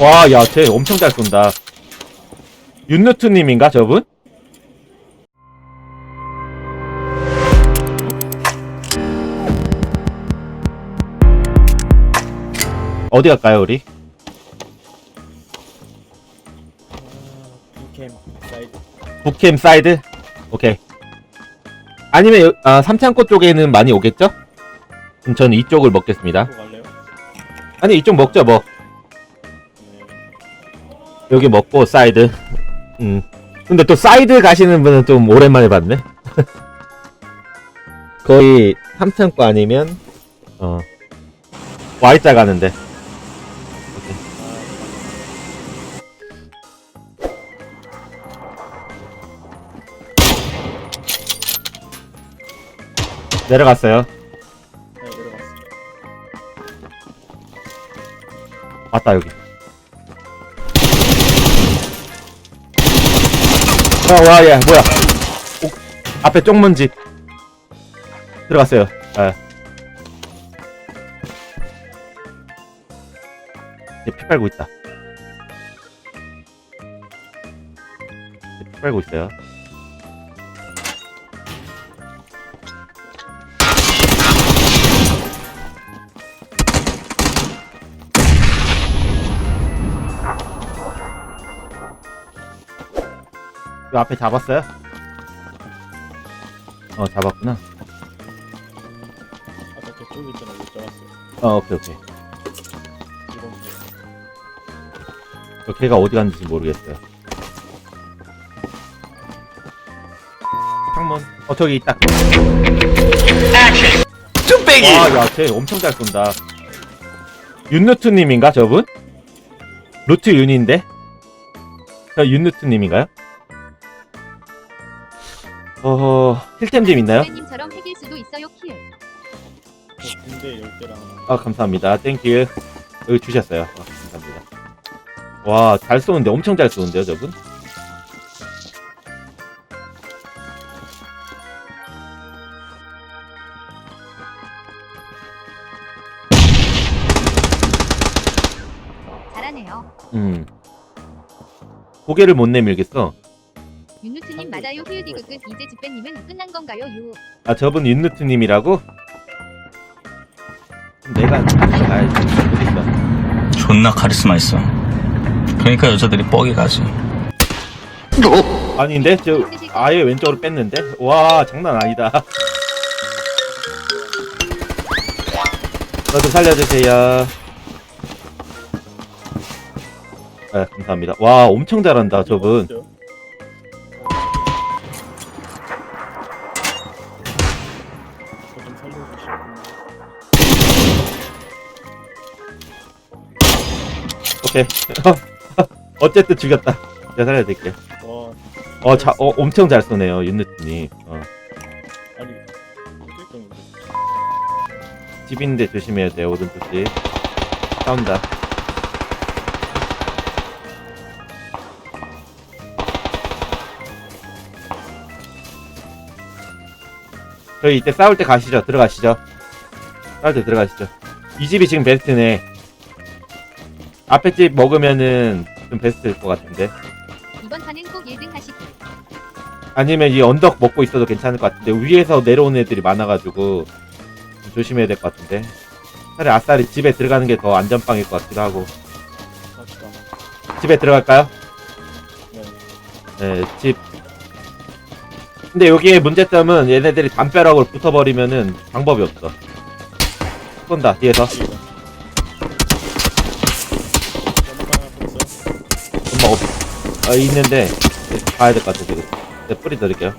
와, 야, 쟤 엄청 잘 쏜다. 윤누트님인가, 저분? 어디 갈까요, 우리? 북캠 사이드 북캠 사이드? 오케이. 아니면, 여- 아, 삼창고 쪽에는 많이 오겠죠? 그럼 저는 이쪽을 먹겠습니다. 갈래요? 아니, 이쪽 먹죠, 뭐. 네. 여기 먹고, 사이드. 음. 근데 또 사이드 가시는 분은 좀 오랜만에 봤네. 거의 삼창고 아니면, 어, Y자 가는데. 내려갔어요. 네 내려갔어. 맞다 여기. 아, 와, 야, 뭐야? 오, 앞에 쪽문집 들어갔어요. 아. 이제 피 빨고 있다. 피 빨고 있어요. 이 앞에 잡았어요? 어, 잡았구나. 아까 저쪽 있잖아 못 잡았어. 어, 오케이, 오케이. 이번 게. 저 걔가 어디 갔는지 모르겠어요. 창문. 어, 저기 있다. 뚝배기 와, 야, 쟤 엄청 잘 쏜다. 윤누트님인가, 저분? 루트 윤인데? 저 윤누트님인가요? 어허, 힐템 좀 있나요? 님처럼 핵일 수도 있어요 키읔. 군대 때랑 아, 감사합니다. 땡큐. 여기 주셨어요. 아, 감사합니다. 와, 잘 쏘는데, 엄청 잘 쏘는데요, 저분? 잘하네요. 음. 고개를 못 내밀겠어. 윤누트님 맞아요 히읗이그끝 이제 집배님은 끝난 건가요 유. 아, 저분 윤누트님이라고? 내가, 아이, 어딨어. 존나 카리스마 있어 그러니까 여자들이 뻑이 가지 아닌데? 저, 아예 왼쪽으로 뺐는데? 와, 장난 아니다. 저좀 살려주세요. 아, 감사합니다. 와, 엄청 잘한다, 저분. 오케이. 어쨌든 죽였다. 제가 살려드릴게요. 와 어, 자, 어, 엄청 잘 쏘네요, 윤느트님. 어, 아니 어떻게? 집인데 조심해야 돼요, 오른쪽 집. 싸운다. 저희 이때 싸울 때 가시죠. 들어가시죠. 싸울 때 들어가시죠. 이 집이 지금 베스트네. 앞에 집 먹으면은 좀 베스트일 것 같은데. 이번 판은 꼭 1등 하시길. 아니면 이 언덕 먹고 있어도 괜찮을 것 같은데 위에서 내려오는 애들이 많아가지고 좀 조심해야 될 것 같은데 차라리 아싸리 집에 들어가는 게 더 안전빵일 것 같기도 하고 맞다. 집에 들어갈까요? 네. 네, 집. 근데 여기에 문제점은 얘네들이 담벼락으로 붙어버리면은 방법이 없어. 쏜다, 뒤에서. 아, 있는데, 네, 가야 될 것 같아, 지금. 네, 뿌리 드릴게요.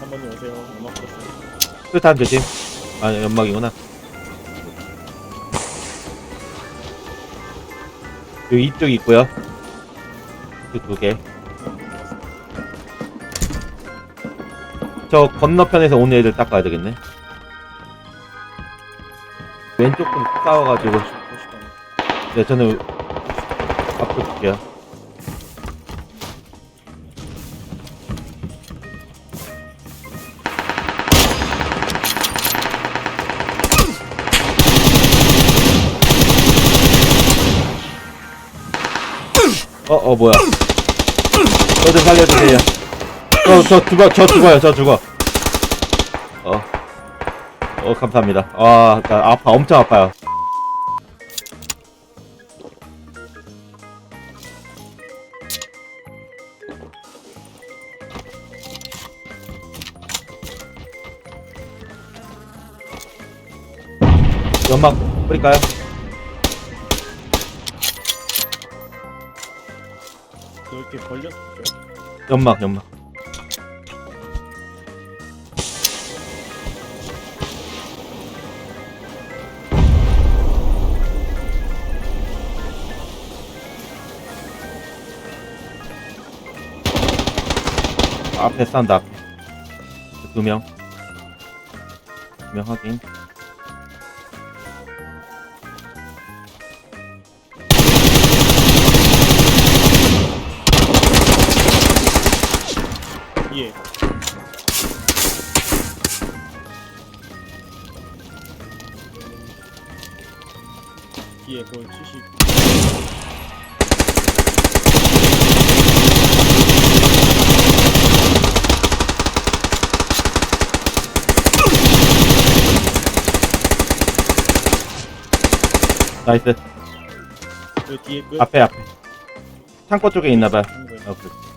한 번님 오세요. 연막 벌써. 수탄 조심. 아, 연막이구나. 여기 이쪽 있고요. 이쪽 두 개. 저 건너편에서 오는 애들 닦아야 되겠네. 왼쪽 좀 싸워가지고. 네, 저는 앞으로 볼게요. 어, 어, 뭐야. 저 좀 살려주세요. 저, 저 죽어, 저 죽어요, 저 죽어. 어. 어, 감사합니다. 아, 나 아파, 엄청 아파요. 연막 뿌릴까요? 걸렸죠? 연막, 연막. 앞에 싸운다, 앞에. 두 명. 두 명 확인. 예. 뒤에 그걸 70 나이스. 그 뒤에 끝 앞에, 앞에. 창고 쪽에 거예요. 어, 그래.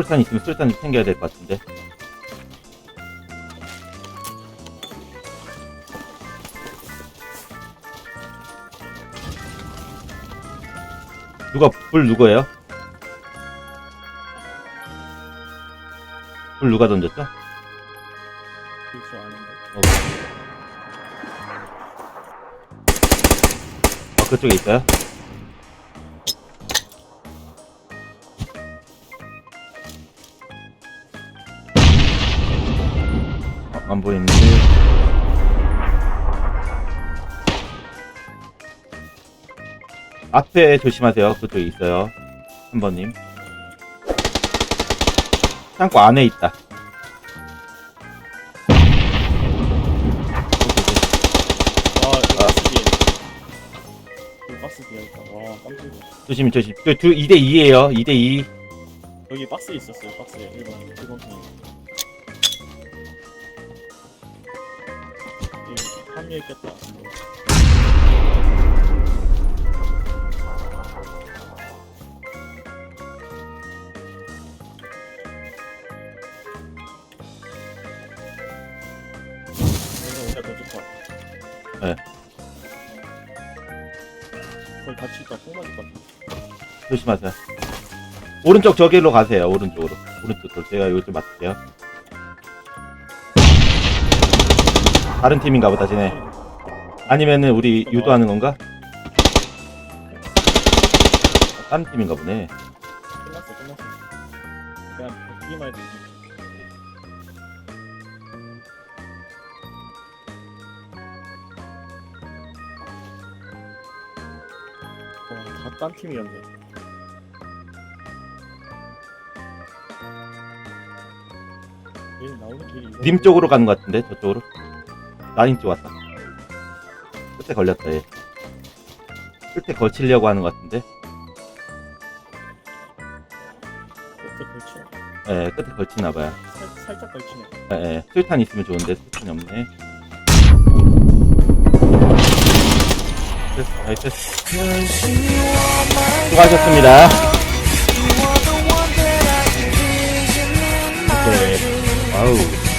술산 있으면 술산 챙겨야 될 것 같은데. 누가 불 누구예요? 불 누가 던졌죠? 그렇죠 아닌데 어. 어, 그쪽에 있어요? 안 보이는데. 앞에 조심하세요. 그쪽에 있어요. 3번님. 창고 안에 있다. 와 여기 박스 뒤에 여기 박스 뒤에 있다 와 깜짝이야 조심, 조심. 저, 두, 2대2에요. 2대2. 여기 박스 있었어요 박스에 1번 1번 더 좋다 네. 맞을 것 같아 조심하세요. 오른쪽 저길로 가세요. 오른쪽으로. 오른쪽 쪽 제가 좀 맡을게요. 다른 팀인가 보다, 쟤네. 아니면은 우리 유도하는 건가? 어, 다른 팀인가 보네. 끝났어 끝났어 그냥 보기만 해도 이기지. 와, 다딴 팀이었네. 얘 나오는 길이 이거. 님 쪽으로 가는 것 같은데, 저쪽으로. 쪽 왔다. 끝에 걸렸다, 얘. 끝에 걸치려고 하는 것 같은데. 끝에 걸치네. 예, 끝에 걸치나봐요. 살, 살짝 걸치네. 예, 예. 술탄 있으면 좋은데, 술탄이 없네. 됐어, 나이스. 수고하셨습니다. 네. 아우.